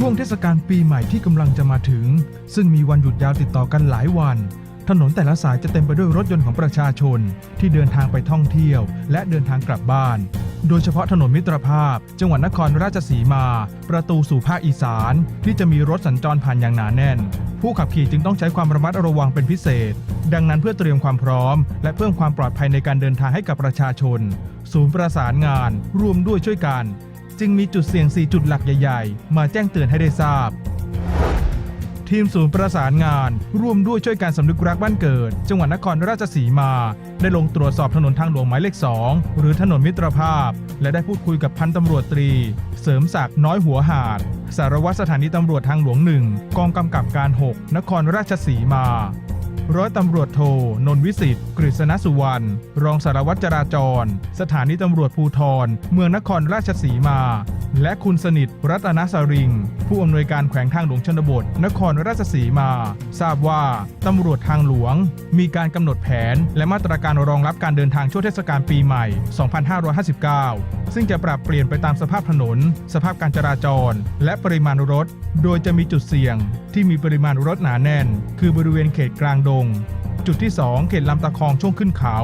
ช่วงเทศกาลปีใหม่ที่กำลังจะมาถึง ซึ่งมีวันหยุดยาวติดต่อกันหลายวัน ถนนแต่ละสายจะเต็มไปด้วยรถยนต์ของประชาชน ที่เดินทางไปท่องเที่ยว และเดินทางกลับบ้าน โดยเฉพาะถนนมิตรภาพ จังหวัดนครราชสีมา ประตูสู่ภาคอีสาน ที่จะมีรถสัญจรผ่านอย่างหนาแน่น ผู้ขับขี่จึงต้องใช้ความระมัดระวังเป็นพิเศษ ดังนั้นเพื่อเตรียมความพร้อม และเพิ่มความปลอดภัยในการเดินทางให้กับประชาชน ศูนย์ประสานงาน ร่วมด้วยช่วยกัน จึงมีจุดเสี่ยง 4 จุดหลักใหญ่ ๆ มาแจ้งเตือนให้ได้ทราบ ทีมศูนย์ประสานงาน ร่วมด้วยช่วยการสำนึกรักบ้านเกิด จังหวัดนครราชสีมา ได้ลงตรวจสอบถนนทางหลวงหมายเลข 2 หรือถนนมิตรภาพ และได้พูดคุยกับพันตำรวจตรี เสริมศักดิ์น้อยหัวหาด สารวัตรสถานีตำรวจทางหลวงหนึ่งกองกำกับการ 6 นครราชสีมา ร้อยตำรวจโท นนทวิสิทธิ์กฤษณสุวรรณ รองสารวัตรจราจร สถานีตำรวจภูทร เมืองนครราชสีมา และคุณสนิทรัตนสริง ผู้อำนวยการแขวงทางหลวงชนบท นครราชสีมา ทราบว่าตำรวจทางหลวง มีการกำหนดแผน และมาตรการรองรับการเดินทางช่วงเทศกาลปีใหม่ 2559 ซึ่งจะปรับเปลี่ยนไปตามสภาพถนน สภาพการจราจร และปริมาณรถ โดยจะมีจุดเสี่ยง ที่มีปริมาณรถหนาแน่น คือบริเวณเขตกลางดง จุดที่ 2 เขตลำตะคองช่วงขึ้นเขา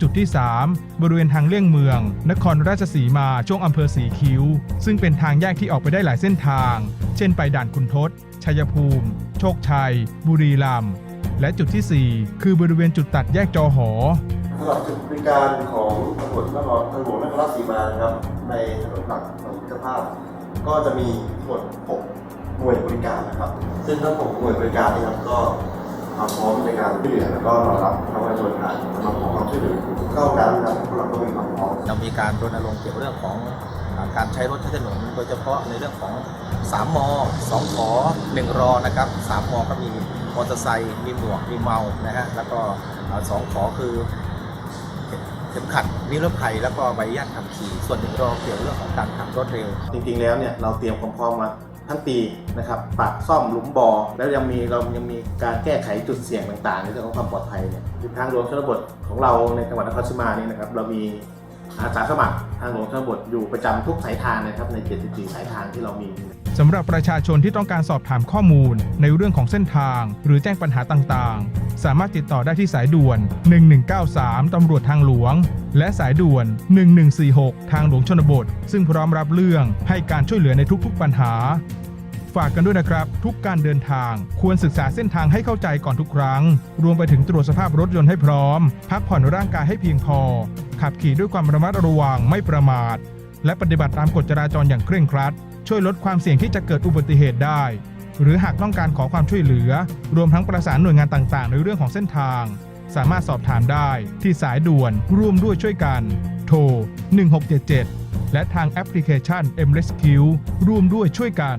จุดที่ 3 บริเวณทางเลี่ยงเมือง นครราชสีมาช่วงอำเภอสีคิ้ว ซึ่งเป็นทางแยกที่ออกไปได้หลายเส้นทาง เช่นไปด่านคุณทศ ชัยภูมิ โชคชัย บุรีรัมย์และจุดที่ 4 คือบริเวณจุดตัดแยกจอหอสำหรับจุดบริการของตำรวจนครทางหลวงนครราชสีมาครับในถนนหลักถนนมิตรภาพ ก็จะมีทั้งหมด6หน่วยบริการนะครับ ซึ่งทั้ง6หน่วยบริการนี้ครับก็ความพร้อมในการช่วยเหลือแล้วก็รองรับประชาชนผ่านมาขอความช่วยเหลือ เข้านั้นนะครับพวกเราก็มีความพร้อมเรามีการรณรงค์เกี่ยวกับเรื่องของอาการใช้รถใช้ถนนโดยเฉพาะในเรื่องของ 3 ม 2ขอ1รอนะครับ 3 ม ก็มีมอเตอร์ไซค์มีหมวกมีเมานะฮะแล้วก็อ่าสองขอคือเข็มขัดนิรภัยแล้วก็ใบอนุญาตขับขี่ส่วนหนึ่งรอเกี่ยวกับเรื่องของการขับรถเร็ว จริงๆแล้วเนี่ยเราเตรียมความพร้อมมา ทั้งปีนะครับปรับซ่อมหลุมบ่อแล้วยังมีเรายังมีการแก้ไขจุดเสี่ยงต่างๆในเรื่องของความปลอดภัยเนี่ยทางหลวงชนบทของเราในจังหวัดนครสีมานี่นะครับเรามี อาสาสมัครทางหลวงชนบทอยู่ประจำทุกสายทางนะครับใน74สายทางที่เรามีสำหรับประชาชนที่ต้องการสอบถามข้อมูลในเรื่องของเส้นทาง หรือแจ้งปัญหาต่างๆ สามารถติดต่อได้ที่สายด่วน 1193 ตำรวจทางหลวง และสายด่วน 1146 ทางหลวงชนบท ซึ่งพร้อมรับเรื่องให้การช่วยเหลือในทุกๆปัญหา ฝากกันด้วยนะครับ ทุกการเดินทาง ควรศึกษาเส้นทางให้เข้าใจก่อนทุกครั้ง รวมไปถึงตรวจสภาพรถยนต์ให้พร้อม พักผ่อนร่างกายให้เพียงพอ ขับขี่ด้วยความระมัดระวังไม่ประมาท และปฏิบัติตามกฎจราจรอย่างเคร่งครัด ช่วยลดความเสี่ยงที่จะเกิดอุบัติเหตุได้ หรือหากต้องการขอความช่วยเหลือ รวมทั้งประสานหน่วยงานต่างๆ ในเรื่องของเส้นทาง สามารถสอบถามได้ที่สายด่วนร่วมด้วยช่วยกัน โทร 1677และทางแอปพลิเคชัน M Rescue ร่วมด้วยช่วยกัน